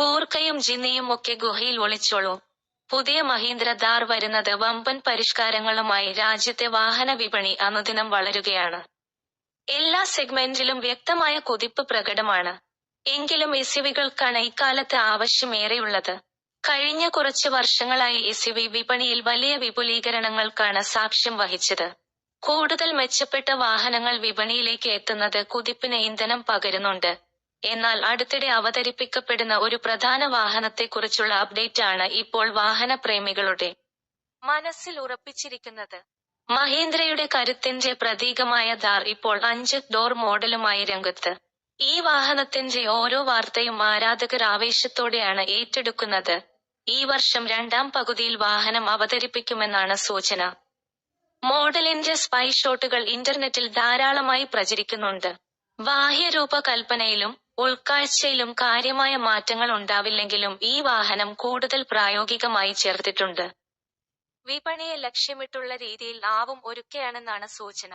ഗോർഖയും ജിന്നയും ഒക്കെ ഗുഹയിൽ ഒളിച്ചോളൂ. പുതിയ മഹീന്ദ്ര ദാർ വരുന്നത് വമ്പൻ പരിഷ്കാരങ്ങളുമായി രാജ്യത്തെ വാഹന വിപണി അനുദിനം വളരുകയാണ്. എല്ലാ സെഗ്മെന്റിലും വ്യക്തമായ കുതിപ്പ് പ്രകടമാണ്. എങ്കിലും എസ്യുവികൾക്കാണ് ഇക്കാലത്ത് ആവശ്യമേറെയുള്ളത്. കഴിഞ്ഞ കുറച്ച് വർഷങ്ങളായി എസ്യുവി വിപണിയിൽ വലിയ വിപുലീകരണങ്ങൾക്കാണ് സാക്ഷ്യം വഹിച്ചത്. കൂടുതൽ മെച്ചപ്പെട്ട വാഹനങ്ങൾ വിപണിയിലേക്ക് എത്തുന്നത് കുതിപ്പിന് ഇന്ധനം പകരുന്നുണ്ട്. എന്നാൽ അടുത്തിടെ അവതരിപ്പിക്കപ്പെടുന്ന ഒരു പ്രധാന വാഹനത്തെക്കുറിച്ചുള്ള അപ്ഡേറ്റ് ആണ് ഇപ്പോൾ വാഹന പ്രേമികളുടെ മനസ്സിൽ ഉറപ്പിച്ചിരിക്കുന്നത്. മഹീന്ദ്രയുടെ കരുത്തിന്റെ പ്രതീകമായ ധാർ ഇപ്പോൾ അഞ്ച് ഡോർ മോഡലുമായി രംഗത്ത്. ഈ വാഹനത്തിന്റെ ഓരോ വാർത്തയും ആരാധകർ ആവേശത്തോടെയാണ് ഏറ്റെടുക്കുന്നത്. ഈ വർഷം രണ്ടാം പകുതിയിൽ വാഹനം അവതരിപ്പിക്കുമെന്നാണ് സൂചന. മോഡലിന്റെ സ്പൈ ഷോട്ടുകൾ ഇന്റർനെറ്റിൽ ധാരാളമായി പ്രചരിക്കുന്നുണ്ട്. ബാഹ്യരൂപകൽപ്പനയിലും ഉൾക്കാഴ്ചയിലും കാര്യമായ മാറ്റങ്ങൾ ഉണ്ടാവില്ലെങ്കിലും ഈ വാഹനം കൂടുതൽ പ്രായോഗികമായി ചേർത്തിട്ടുണ്ട്. വിപണിയെ ലക്ഷ്യമിട്ടുള്ള രീതിയിൽ ആവും ഒരുക്കുകയാണെന്നാണ് സൂചന.